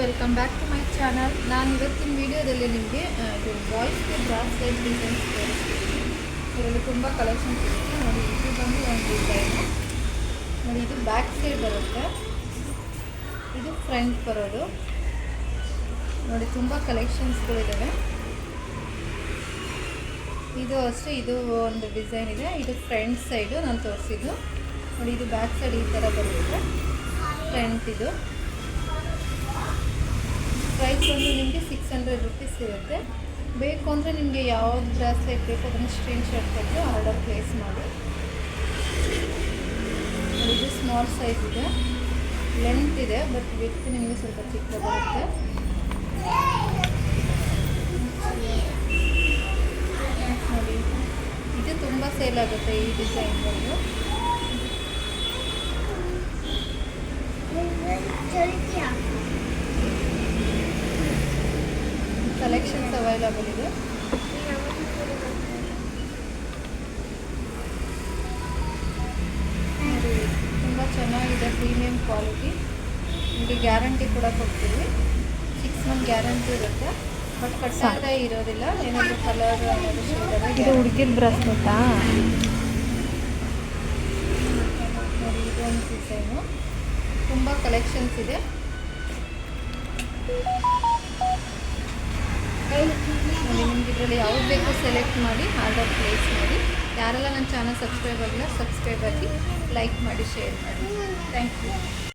Welcome back to my channel ನಾನು ಇವತ್ತಿನ ವಿಡಿಯೋದಲ್ಲಿ ನಿಮಗೆ ಇದು ಬಾಯ್ಸ್ಗೆ ಸೈಡ್ ಡಿಸೈನ್ಸ್ ತೋರಿಸ್ತಿದ್ದೀನಿ ಇದರಲ್ಲಿ ತುಂಬ ಕಲೆಕ್ಷನ್ಸ್ ಇರುತ್ತೆ. ನೋಡಿ, ಇದು ಬಂದು ಒಂದು ಡಿಸೈನು ನೋಡಿ, ಇದು ಬ್ಯಾಕ್ ಸೈಡ್ ಬರುತ್ತೆ. ಇದು ಫ್ರಂಟ್ ಬರೋದು. ನೋಡಿ, ತುಂಬ ಕಲೆಕ್ಷನ್ಸ್ಗಳಿದ್ದಾವೆ ಇದು ಅಷ್ಟೇ, ಇದು ಒಂದು ಡಿಸೈನ್ ಇದೆ. ಇದು ಫ್ರಂಟ್ ಸೈಡು ನಾನು ತೋರಿಸಿದ್ದು. ನೋಡಿ, ಇದು ಬ್ಯಾಕ್ ಸೈಡ್ ಈ ಥರ ಬರುತ್ತೆ. ಫ್ರಂಟ್ ಇದು. ಪ್ರೈಸ್ ಬಂದು ನಿಮಗೆ ಸಿಕ್ಸ್ ಹಂಡ್ರೆಡ್ ರುಪೀಸ್ ಇರುತ್ತೆ. ಬೇಕು ಅಂದರೆ ನಿಮಗೆ ಯಾವ್ದು ಬ್ರಾಸ್ಲೆಟ್ ಬೇಕು ಅದನ್ನು ಸ್ಟ್ರಿನ್ ಶರ್ಟ್ ಕೊಟ್ಟು ಆರ್ಡರ್ ಪ್ಲೇಸ್ ಮಾಡಿ. ಇದು ಸ್ಮಾಲ್ ಸೈಜ್ ಇದೆ. ಲೆಂತ್ ಇದೆ ಬಟ್ ವಿತ್ ನಿಮಗೆ ಸ್ವಲ್ಪ ಚಿಕ್ಕ ಬರುತ್ತೆ ಇದು ತುಂಬ ಸೇಲ್ ಆಗುತ್ತೆ ಈ ಡಿಸೈನ್ ಬಂದು ಕಲೆಕ್ಷನ್ಸ್ ಅವೈಲಬಲ್ ಇದೆ. ತುಂಬ ಚೆನ್ನಾಗಿದೆ ಪ್ರೀಮಿಯಂ ಕ್ವಾಲಿಟಿ ನಿಮಗೆ ಗ್ಯಾರಂಟಿ ಕೂಡ ಕೊಡ್ತೀವಿ. ಸಿಕ್ಸ್ ಮಂತ್ ಗ್ಯಾರಂಟಿ ಇರುತ್ತೆ. ಬಟ್ ಕಟ್ಟಾಗದೇ ಇರೋದಿಲ್ಲ. ಏನಾದರೂ ಕಲರ್ ಶೇಡ್ ಇದು ಹುಡುಗಿರ್ ಬ್ರಾಸ್ಲೆಟಾ ಇದೊಂದು ಡಿಸೈನು ತುಂಬ ಕಲೆಕ್ಷನ್ಸ್ ಇದೆ. ಇದರಲ್ಲಿ ಯಾವ್ದು ಬೇಕೋ ಸೆಲೆಕ್ಟ್ ಮಾಡಿ ಆರ್ಡರ್ ಪ್ಲೇಸ್ ಮಾಡಿ. ಯಾರೆಲ್ಲ ನನ್ನ ಚಾನಲ್ ಸಬ್ಸ್ಕ್ರೈಬ್ ಆಗಿಲ್ಲ ಸಬ್ಸ್ಕ್ರೈಬ್ ಆಗಿ ಲೈಕ್ ಮಾಡಿ ಶೇರ್ ಮಾಡಿ. Thank you